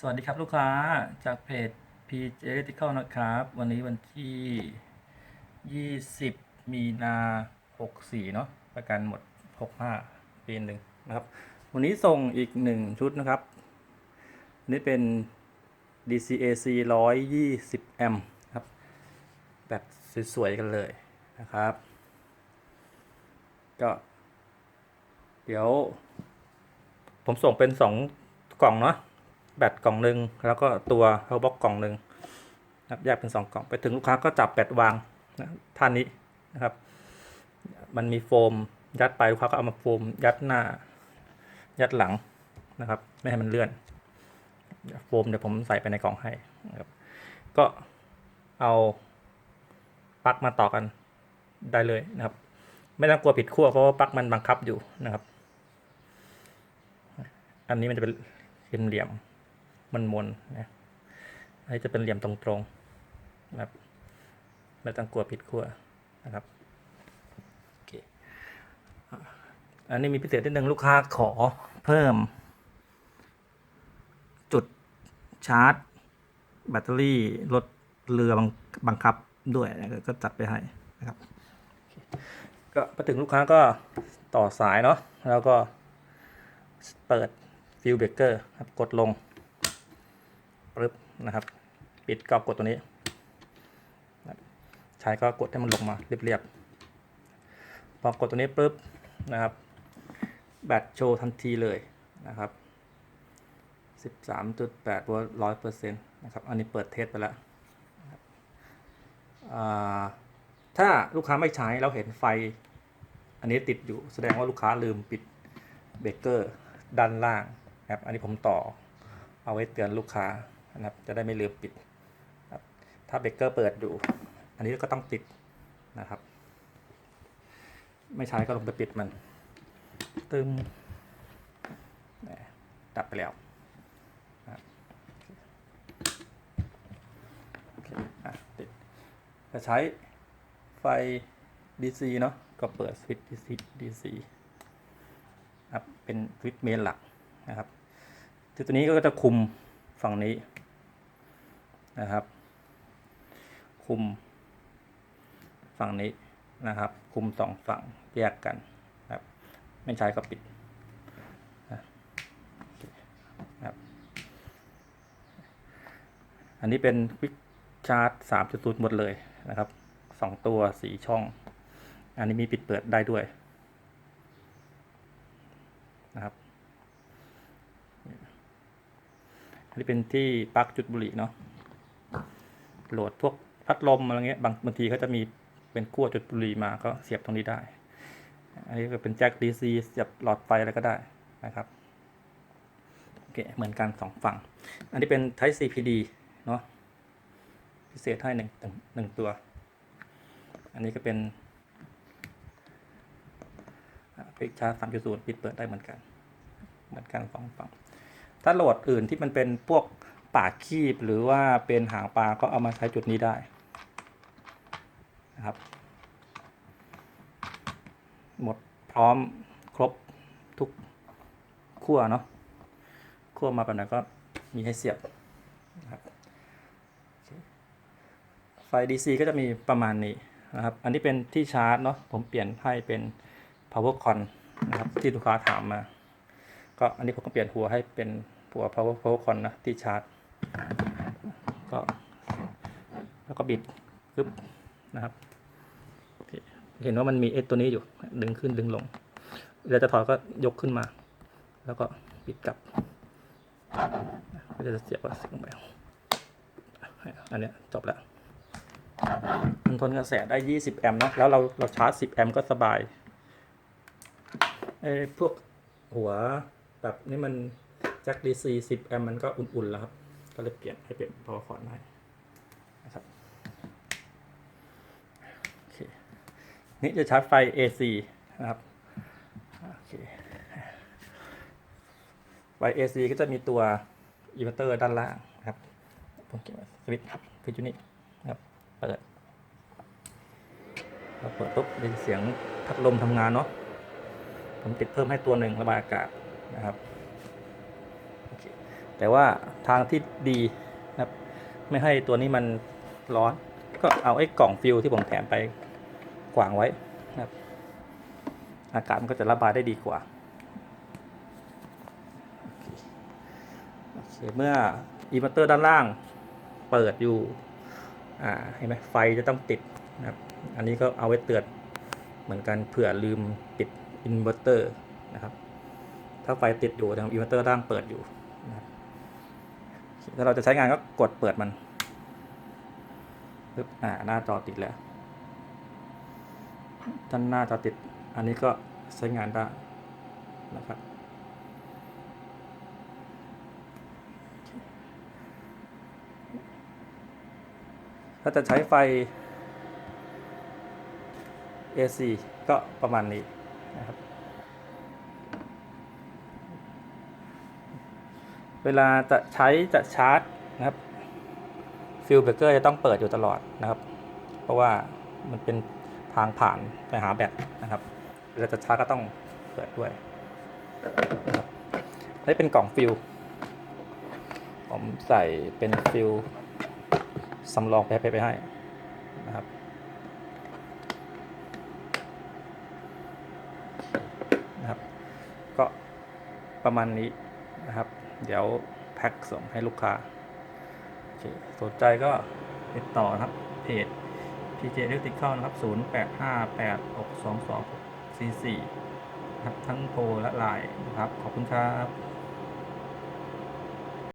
สวัสดีครับลูกค้าจากเพจ PJ Electrical นะครับ วันนี้วันที่ 20 มีนา 64 เนาะประกันหมด 65 ปีหนึ่งนะครับ วันนี้ส่งอีกหนึ่งชุดนะครับ นี่เป็น DCAC 120 แอมครับ แบบสวย ๆ กันเลยนะครับ ก็ เดี๋ยว ผมส่งเป็นสองกล่องเนาะ แบตกล่องหนึ่งแล้วก็ตัวเฮลบ็อกกล่องหนึ่งนะครับแยกเป็นสองกล่องไปถึงลูกค้าก็จับแบตวางนะท่านี้นะครับ มันมีโฟมยัดไปลูกค้าก็เอามาโฟมยัดหน้า ยัดหลังนะครับ ไม่ให้มันเลื่อน โฟมเดี๋ยวผมใส่ไปในกล่องให้นะครับก็เอาปลั๊กมาต่อกันได้เลยนะครับ ไม่ต้องกลัวผิดขั้วเพราะว่าปลั๊กมันบังคับอยู่นะครับ อันนี้มันจะเป็นเหลี่ยม มันมนนะอันนี้จะเป็นเหลี่ยมตรงๆนะครับไม่ต้องกลัวผิดขั้วนะครับโอเคอันนี้มีพิเศษนิดนึงลูกค้าขอเพิ่ม จุดชาร์จ แบตเตอรี่รถเรือบังบังคับด้วยนะก็จัดไปให้นะครับก็มาถึงลูกค้าก็ต่อสายเนาะแล้วก็เปิดฟิลเบรกเกอร์กดลง ปึ๊บนะครับ ปิดก็กดตัวนี้ใช้ก็กดให้มันลงมาเรียบๆพอกดตัวนี้ปึ๊บนะครับ แบตโชว์ทันทีเลยนะครับ13.8โวลต์ร้อยเปอร์เซ็นต์นะครับ อันนี้เปิดเทสไปแล้ว ถ้าลูกค้าไม่ใช้เราเห็นไฟ อันนี้ติดอยู่แสดงว่าลูกค้าลืมปิดเบรกเกอร์ด้านล่างนะครับ อันนี้ผมต่อเอาไว้เตือนลูกค้า นะครับ จะได้ไม่ลืมปิดครับถ้าเบรกเกอร์เปิดอยู่ อันนี้ก็ต้องติดนะครับ ไม่ใช้ก็ลงไปปิดมันตึมดับไปแล้วติดจะใช้ไฟ DC เนาะก็เปิดสวิตช์ DC DC ครับเป็นสวิตช์เมนหลักนะครับที่ตัวนี้ก็จะคุมฝั่งนี้ นะครับ คุม ฝั่งนี้นะครับ คุมสองฝั่งแยกกันครับ ไม่ใช้ก็ปิดนะครับ อันนี้เป็นควิกชาร์จสามจุดศูนย์หมดเลยนะครับสองตัวสีช่อง อันนี้มีปิดเปิดได้ด้วยนะครับอันนี้เป็นที่ปลั๊กจุดบุหรี่เนาะ โหลดพวกพัดลมอะไรเงี้ยบางบางทีเขาจะมีเป็นขั้วจุดบุหรี่มาก็เสียบตรงนี้ได้ อันนี้ก็เป็นแจ็ค DC เสียบหลอดไฟอะไรก็ได้นะครับโอเคเหมือนกันสองฝั่ง อันนี้เป็น Type CPD เนาะพิเศษให้หนึ่งหนึ่งหนึ่งตัว อันนี้ก็เป็นควิกชาร์จสามจุดศูนย์ปิดเปิดได้เหมือนกัน เหมือนกันสองฝั่ง ถ้าโหลดอื่นที่มันเป็นพวก ปากคีบหรือว่าเป็นหางปลาก็เอามาใช้จุดนี้ได้นะครับ หมดพร้อมครบทุกขั้วเนาะขั้วมาแบบไหนก็มีให้เสียบนะครับไฟ DC ก็จะมีประมาณนี้นะครับ อันนี้เป็นที่ชาร์จเนาะผมเปลี่ยนให้เป็น power con นะครับที่ลูกค้าถามมา ก็อันนี้ผมก็เปลี่ยนหัวให้เป็นหัว power power con นะที่ชาร์จ ก็แล้วก็บิดปึ๊บนะครับ เห็นว่ามันมีเอสตัวนี้อยู่ ดึงขึ้นดึงลงเวลาจะถอดก็ยกขึ้นมา แล้วก็ปิดกลับก็จะเสียบก็เสียบลงไปอันนี้จบแล้วมันทนกระแสได้ 20 แอมป์นะแล้วเราเราชาร์จ 10 แอมป์ก็สบายไอ้พวกหัวแบบนี้มันแจ็คดีซี10 แอมป์มันก็อุ่นๆแล้วครับ ก็เลยเปลี่ยนให้เป็นพอคอนให้นะครับโอเคนี่จะชาร์จไฟ AC นะครับโอเคไฟ AC ก็จะมีตัวอินเวอร์เตอร์ด้านล่างนะครับผมเก็บสวิตช์ครับคือจุดนี้นะครับเปิดพอเปิดปุ๊บเป็นเสียงพัดลมทำงานเนาะผมติดเพิ่มให้ตัวหนึ่งระบายอากาศนะครับแต่ว่า ทางที่ดีนะครับ ไม่ให้ตัวนี้มันร้อน ก็เอาไอ้กล่องฟิลที่ผมแถมไปขวางไว้นะครับ อากาศมันก็จะระบายได้ดีกว่าโอเคเมื่ออินเวอร์เตอร์ด้านล่างเปิดอยู่อ่าเห็นไหมไฟจะต้องติดนะครับ อันนี้ก็เอาไว้เตือนเหมือนกันเผื่อลืมปิดอินเวอร์เตอร์นะครับ ถ้าไฟติดอยู่นะครับอินเวอร์เตอร์ด้านเปิดอยู่ ถ้าเราจะใช้งานก็กดเปิดมันปึ๊บอ่าหน้าจอติดแล้วด้านหน้าจอติด อันนี้ก็ใช้งานได้นะครับถ้าจะใช้ไฟ AC ก็ประมาณนี้นะครับ เวลาจะใช้จะชาร์จนะครับฟิลเบรกเกอร์จะต้องเปิดอยู่ตลอดนะครับ เพราะว่ามันเป็นทางผ่านไปหาแบตนะครับเวลาจะชาร์จก็ต้องเปิดด้วยนี่เป็นกล่องฟิลผมใส่เป็นฟิลสำรองไปไปให้นะครับนะครับ ก็ประมาณนี้นะครับ เดี๋ยวแพ็คส่งให้ลูกค้าโอเคสนใจก็ติดต่อนะครับเพจ PJ Electrical นะครับ 0858622644 ครับทั้งโทรและไลน์นะครับ ขอบคุณครับ